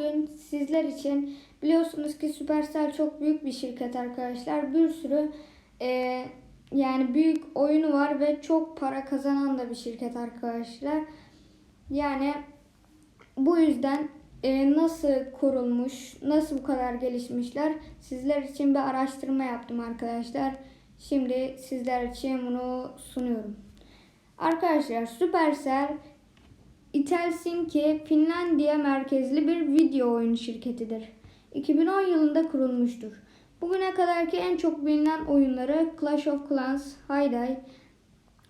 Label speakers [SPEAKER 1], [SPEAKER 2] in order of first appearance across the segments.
[SPEAKER 1] bugün sizler için biliyorsunuz ki Supercell çok büyük bir şirket arkadaşlar. Bir sürü e, yani büyük oyunu var ve çok para kazanan da bir şirket arkadaşlar. Yani bu yüzden e, nasıl kurulmuş, nasıl bu kadar gelişmişler sizler için bir araştırma yaptım arkadaşlar. Şimdi sizler için bunu sunuyorum. Arkadaşlar Supercell Itelsinki Finlandiya merkezli bir video oyunu şirketidir. 2010 yılında kurulmuştur. Bugüne kadarki en çok bilinen oyunları Clash of Clans, Hayday,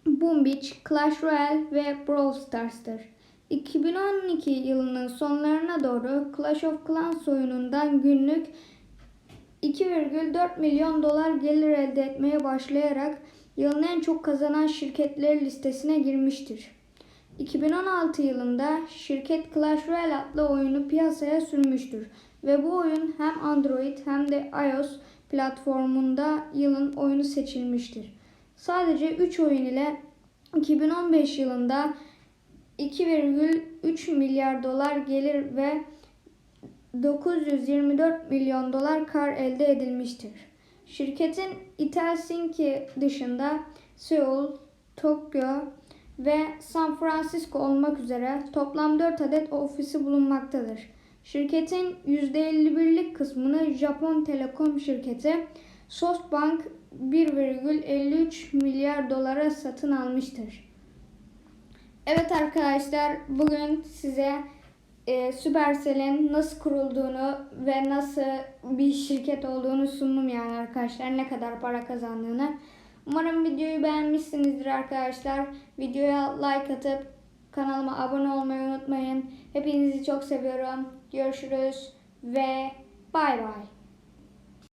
[SPEAKER 1] Boom Beach, Clash Royale ve Brawl Stars'tır. 2012 yılının sonlarına doğru Clash of Clans oyunundan günlük 2,4 milyon dolar gelir elde etmeye başlayarak yılın en çok kazanan şirketleri listesine girmiştir. 2016 yılında şirket Clash Royale adlı oyunu piyasaya sürmüştür ve bu oyun hem Android hem de iOS platformunda yılın oyunu seçilmiştir. Sadece 3 oyun ile 2015 yılında 2,3 milyar dolar gelir ve 924 milyon dolar kar elde edilmiştir. Şirketin Helsinki dışında Seul, Tokyo ve San Francisco olmak üzere toplam 4 adet ofisi bulunmaktadır. Şirketin %51'lik kısmını Japon Telekom şirketi SoftBank 1,53 milyar dolara satın almıştır. Evet arkadaşlar bugün size e, Supercell'in nasıl kurulduğunu ve nasıl bir şirket olduğunu sundum yani arkadaşlar ne kadar para kazandığını. Umarım videoyu beğenmişsinizdir arkadaşlar. Videoya like atıp kanalıma abone olmayı unutmayın. Hepinizi çok seviyorum. Görüşürüz ve bay bay.